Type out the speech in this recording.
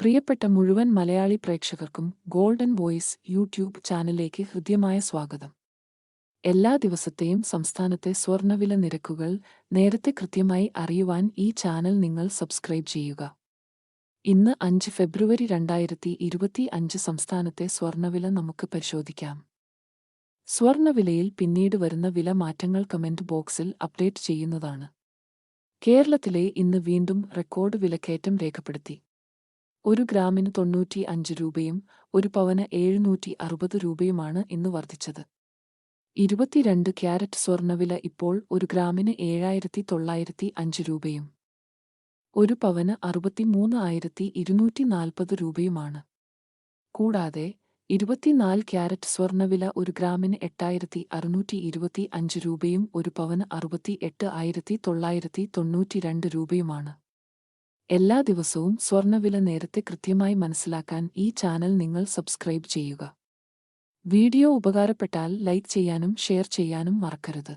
പ്രിയപ്പെട്ട മുഴുവൻ മലയാളി പ്രേക്ഷകർക്കും ഗോൾഡൻ വോയിസ് യൂട്യൂബ് ചാനലിലേക്ക് ഹൃദ്യമായ സ്വാഗതം. എല്ലാ ദിവസത്തെയും സംസ്ഥാനത്തെ സ്വർണവില നിരക്കുകൾ നേരത്തെ കൃത്യമായി അറിയുവാൻ ഈ ചാനൽ നിങ്ങൾ സബ്സ്ക്രൈബ് ചെയ്യുക. ഇന്ന് അഞ്ച് ഫെബ്രുവരി രണ്ടായിരത്തി ഇരുപത്തി അഞ്ച് സംസ്ഥാനത്തെ സ്വർണവില നമുക്ക് പരിശോധിക്കാം. സ്വർണവിലയിൽ പിന്നീട് വരുന്ന വില മാറ്റങ്ങൾ കമന്റ് ബോക്സിൽ അപ്ഡേറ്റ് ചെയ്യുന്നതാണ്. കേരളത്തിലെ ഇന്ന് വീണ്ടും റെക്കോർഡ് വിലക്കയറ്റം രേഖപ്പെടുത്തി. ഒരു ഗ്രാമിന് തൊണ്ണൂറ്റി അഞ്ച് രൂപയും ഒരു പവന് എഴുന്നൂറ്റി അറുപത് രൂപയുമാണ് ഇന്ന് വർദ്ധിച്ചത്. ഇരുപത്തിരണ്ട് ക്യാരറ്റ് സ്വർണവില ഇപ്പോൾ ഒരു ഗ്രാമിന് ഏഴായിരത്തി തൊള്ളായിരത്തി അഞ്ച് രൂപയും ഒരു പവന് അറുപത്തിമൂന്ന് ആയിരത്തി ഇരുന്നൂറ്റി നാൽപ്പത് രൂപയുമാണ്. കൂടാതെ ഇരുപത്തിനാല് ക്യാരറ്റ് സ്വർണവില ഒരു ഗ്രാമിന് എട്ടായിരത്തി അറുന്നൂറ്റി ഇരുപത്തി അഞ്ച് രൂപയും ഒരു പവന് അറുപത്തി എട്ട് ആയിരത്തി തൊള്ളായിരത്തി തൊണ്ണൂറ്റിരണ്ട് രൂപയുമാണ്. എല്ലാ ദിവസവും സ്വർണവില നേരത്തെ കൃത്യമായി മനസ്സിലാക്കാൻ ഈ ചാനൽ നിങ്ങൾ സബ്സ്ക്രൈബ് ചെയ്യുക. വീഡിയോ ഉപകാരപ്പെട്ടാൽ ലൈക്ക് ചെയ്യാനും ഷെയർ ചെയ്യാനും മറക്കരുത്.